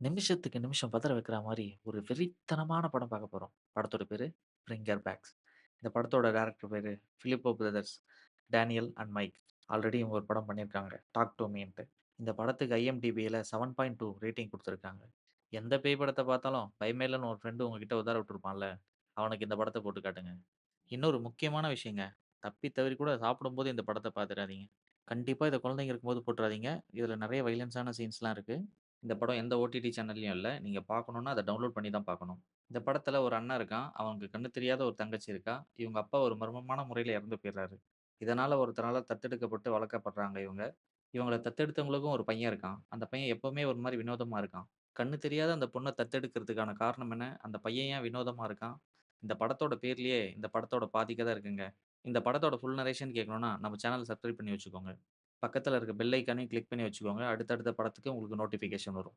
நிமிஷத்துக்கு நிமிஷம் பதற வைக்கிற மாரி ஒரு வெறித்தனமான படம் பார்க்க போறோம். படத்தோட பேரு "பிரிங்கர் பேக்ஸ்". இந்த படத்தோட டைரக்டர் பேரு Philippou brothers, Daniel and Mike. Already இவங்க ஒரு படம் பண்ணியிருக்காங்க. டாக் டூ மீன்ட்டு. இந்த படத்துக்கு IMDbல 7.2 ரேட்டிங் கொடுத்துருக்காங்க எந்த பேய் படத்த பார்த்தாலும் பயமே ஒரு ஃப்ரெண்ட் உங்ககிட்ட உதார விட்டுருப்பான்ல, அவனுக்கு இந்த படத்த போட்டு காட்டுங்க. இன்னொரு முக்கியமான விஷயங்க. தப்பி தவறி கூட சாப்பிடும்போது இந்த படத்த பார்த்துறாதீங்க. கண்டிப்பா இத குழந்தைங்க இருக்கும்போது போட்டுறாதீங்க. இதுல நெறைய வயலன்ஸான சீன்ஸ்லாம் இருக்கு. இந்த படம் எந்த ஓடிடி சேனல்லையும் இல்லை நீங்கள் பார்க்கணுன்னா அதை டவுன்லோட் பண்ணி தான் பார்க்கணும். இந்த படத்தில் ஒரு அண்ணன் இருக்கான். அவனுக்கு கண்ணு தெரியாத ஒரு தங்கச்சி இருக்கா. இவங்க அப்பா ஒரு மர்மமான முறையில் இறந்து போயிடுறாரு இதனால் ஒருத்தரால தத்தெடுக்கப்பட்டு வளர்க்கப்படுறாங்க இவங்க. இவங்கள தத்தெடுத்தவங்களுக்கும் ஒரு பையன் இருக்கான். அந்த பையன் எப்பவுமே ஒரு மாதிரி வினோதமாக இருக்கான். கண்ணு தெரியாத அந்த பொண்ணை தத்தெடுக்கிறதுக்கான காரணம் என்ன? அந்த பையன் ஏன் வினோதமாக இருக்கான்? இந்த படத்தோட பேர்லேயே இந்த படத்தோட பாதிக்க தான் இருக்குங்க. இந்த படத்தோட ஃபுல் நரேஷன் கேட்கணும்னா நம்ம சேனல சப்ஸ்கிரைப் பண்ணி வச்சுக்கோங்க. பக்கத்துல இருக்க பெல் ஐக்கானையும் கிளிக் பண்ணி வச்சுக்கோங்க. அடுத்தடுத்த படத்துக்கு உங்களுக்கு நோட்டிஃபிகேஷன் வரும்.